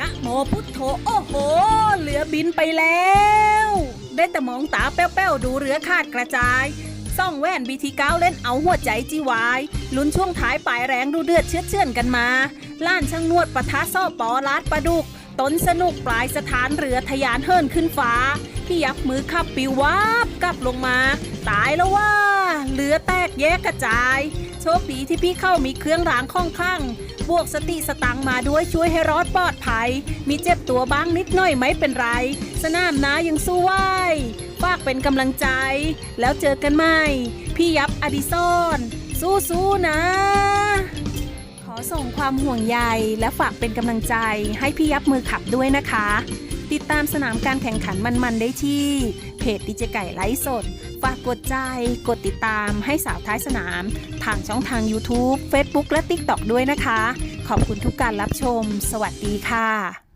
นะโมพุทโธโอ้โหเรือบินไปแล้ว ได้แต่มองตาแป้วๆดูเรือขาดกระจาย ซ่องแว่นบีทีเก้าเล่นเอาหัวใจจีวาย ลุ้นช่วงท้ายปลายแรงดูเดือดเชือเชื่อนกันมา ล้านช่างนวดปะทะซ่อปอลาดปลาดุก ตนสนุกปลายสถานเรือทะยานเฮิรนขึ้นฟ้า พี่ยับมือขับปิววาบกลับลงมา ตายแล้วว่าเรือแตกแยกกระจาย โชคดีที่พี่เข้ามีเครื่องรางค่องคลังบวกสติสตังมาด้วยช่วยให้รอดปลอดภัย มีเจ็บตัวบ้างนิดหน่อยไม่เป็นไร สนามนายังสู้ไหวฝากเป็นกำลังใจ แล้วเจอกันใหม่ พี่ยับอดิซอน สู้ๆนะ ขอส่งความห่วงใยและฝากเป็นกำลังใจให้พี่ยับมือขับด้วยนะคะ ติดตามสนามการแข่งขันมันๆได้ที่ เพจดิเจไก่ไลฟ์สด ฝากกดใจ กดติดตามให้สาวท้ายสนาม ทางช่องทาง YouTube Facebook และ TikTok ด้วยนะคะ ขอบคุณทุกการรับชม สวัสดีค่ะ